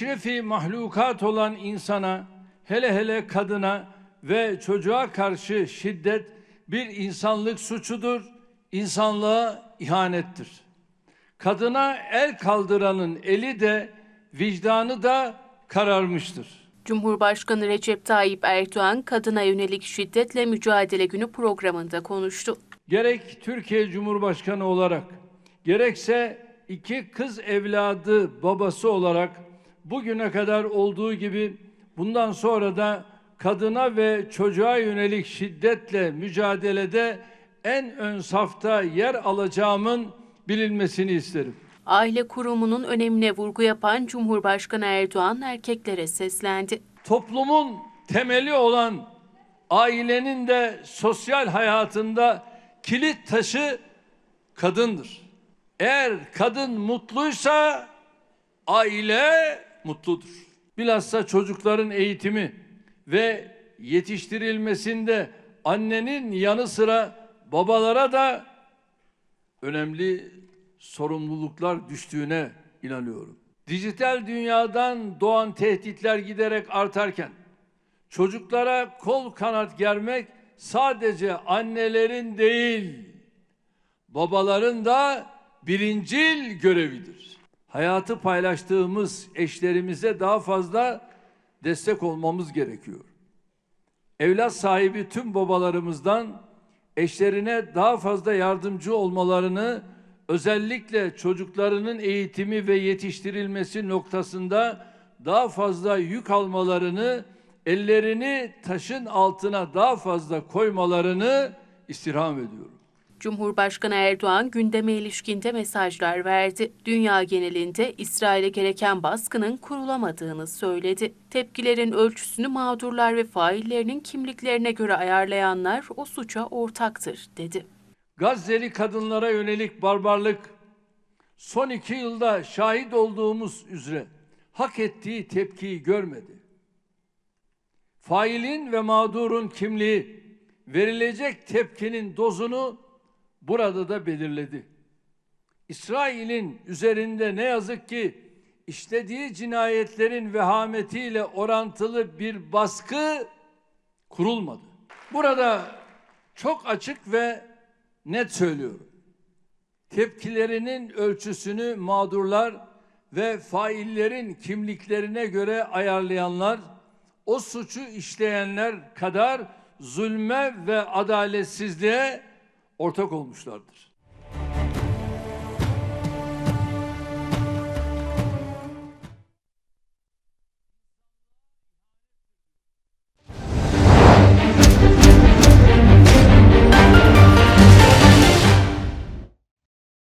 Şerefi mahlukat olan insana, hele hele kadına ve çocuğa karşı şiddet bir insanlık suçudur, insanlığa ihanettir. Kadına el kaldıranın eli de vicdanı da kararmıştır. Cumhurbaşkanı Recep Tayyip Erdoğan kadına yönelik şiddetle mücadele günü programında konuştu. Gerek Türkiye Cumhurbaşkanı olarak gerekse iki kız evladı babası olarak bugüne kadar olduğu gibi bundan sonra da kadına ve çocuğa yönelik şiddetle mücadelede en ön safta yer alacağımın bilinmesini isterim. Aile kurumunun önemine vurgu yapan Cumhurbaşkanı Erdoğan erkeklere seslendi. toplumun temeli olan ailenin de sosyal hayatında kilit taşı kadındır. Eğer kadın mutluysa aile mutludur. Bilhassa çocukların eğitimi ve yetiştirilmesinde annenin yanı sıra babalara da önemli sorumluluklar düştüğüne inanıyorum. Dijital dünyadan doğan tehditler giderek artarken çocuklara kol kanat germek sadece annelerin değil babaların da birincil görevidir. Hayatı paylaştığımız eşlerimize daha fazla destek olmamız gerekiyor. Evlat sahibi tüm babalarımızdan eşlerine daha fazla yardımcı olmalarını özellikle çocuklarının eğitimi ve yetiştirilmesi noktasında daha fazla yük almalarını, ellerini taşın altına daha fazla koymalarını istirham ediyorum. Cumhurbaşkanı Erdoğan gündeme ilişkinde mesajlar verdi. Dünya genelinde İsrail'e gereken baskının kurulamadığını söyledi. Tepkilerin ölçüsünü mağdurlar ve faillerinin kimliklerine göre ayarlayanlar o suça ortaktır dedi. Gazze'li kadınlara yönelik barbarlık son iki yılda şahit olduğumuz üzere hak ettiği tepkiyi görmedi. Failin ve mağdurun kimliği verilecek tepkinin dozunu burada da belirledi. İsrail'in üzerinde ne yazık ki işlediği cinayetlerin vehametiyle orantılı bir baskı kurulmadı. Burada çok açık ve net söylüyorum. Tepkilerinin ölçüsünü mağdurlar ve faillerin kimliklerine göre ayarlayanlar o suçu işleyenler kadar zulme ve adaletsizliğe ortak olmuşlardır.